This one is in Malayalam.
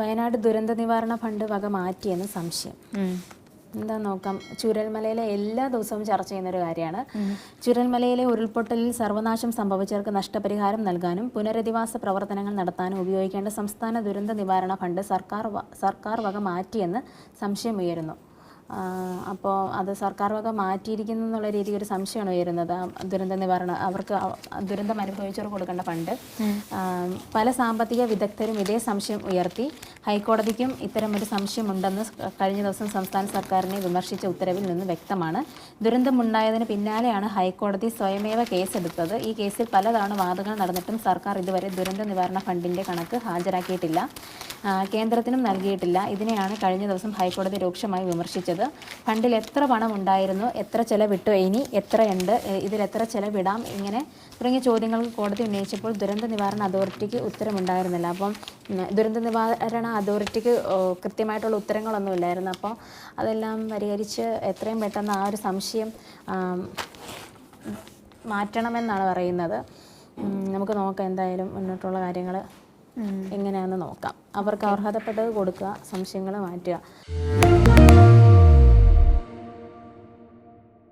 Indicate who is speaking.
Speaker 1: വയനാട് ദുരന്ത നിവാരണ ഫണ്ട് വക മാറ്റിയെന്ന് സംശയം. എന്താ നോക്കാം? ചുരൽമലയിലെ എല്ലാ ദിവസവും ചർച്ച ചെയ്യുന്ന ഒരു കാര്യമാണ് ചുരൽമലയിലെ ഉരുൾപൊട്ടലിൽ സർവനാശം സംഭവിച്ചവർക്ക് നഷ്ടപരിഹാരം നൽകാനും പുനരധിവാസ പ്രവർത്തനങ്ങൾ നടത്താനും ഉപയോഗിക്കേണ്ട സംസ്ഥാന ദുരന്ത നിവാരണ ഫണ്ട് സർക്കാർ സർക്കാർ വക മാറ്റിയെന്ന് സംശയമുയരുന്നു അപ്പോൾ അത് സർക്കാർ വക മാറ്റിയിരിക്കുന്നു എന്നുള്ള രീതിയിൽ ഒരു സംശയമാണ് ഉയരുന്നത്. ദുരന്ത നിവാരണ അവർക്ക് അവ- ദുരന്തം അനുഭവിച്ചവർ കൊടുക്കേണ്ട ഫണ്ട്. പല സാമ്പത്തിക വിദഗ്ധരും ഇതേ സംശയം ഉയർത്തി. ഹൈക്കോടതിക്കും ഇത്തരമൊരു സംശയമുണ്ടെന്ന് കഴിഞ്ഞ ദിവസം സംസ്ഥാന സർക്കാരിനെ വിമർശിച്ച ഉത്തരവിൽ നിന്ന് വ്യക്തമാണ്. ദുരന്തമുണ്ടായതിന് പിന്നാലെയാണ് ഹൈക്കോടതി സ്വയമേവ കേസെടുത്തത്. ഈ കേസിൽ പലതവണ വാദങ്ങൾ നടന്നിട്ടും സർക്കാർ ഇതുവരെ ദുരന്ത നിവാരണ ഫണ്ടിന്റെ കണക്ക് ഹാജരാക്കിയിട്ടില്ല. കേന്ദ്രത്തിനും നൽകിയിട്ടില്ല. ഇതിനെയാണ് കഴിഞ്ഞ ദിവസം ഹൈക്കോടതി രൂക്ഷമായി വിമർശിച്ചത്. ഫണ്ടിൽ എത്ര പണം ഉണ്ടായിരുന്നു എത്ര ചെലവിട്ടു ഇനി എത്രയുണ്ട് ഇതിൽ എത്ര ചെലവിടാം ഇങ്ങനെ തുടങ്ങിയ ചോദ്യങ്ങൾ കോടതി ഉന്നയിച്ചപ്പോൾ ദുരന്ത നിവാരണ അതോറിറ്റിക്ക് ഉത്തരമുണ്ടായിരുന്നില്ല. അപ്പം ദുരന്ത നിവാരണ അതോറിറ്റിക്ക് കൃത്യമായിട്ടുള്ള ഉത്തരങ്ങളൊന്നും ഇല്ലായിരുന്നു. അപ്പോൾ അതെല്ലാം പരിഹരിച്ച് എത്രയും പെട്ടെന്ന് ആ ഒരു സംശയം മാറ്റണമെന്നാണ് പറയുന്നത്. നമുക്ക് നോക്കാം എന്തായാലും മുന്നോട്ടുള്ള കാര്യങ്ങൾ എങ്ങനെയാണെന്ന് നോക്കാം. അവർക്ക് അർഹതപ്പെട്ടത് കൊടുക്കുക സംശയങ്ങൾ മാറ്റുക.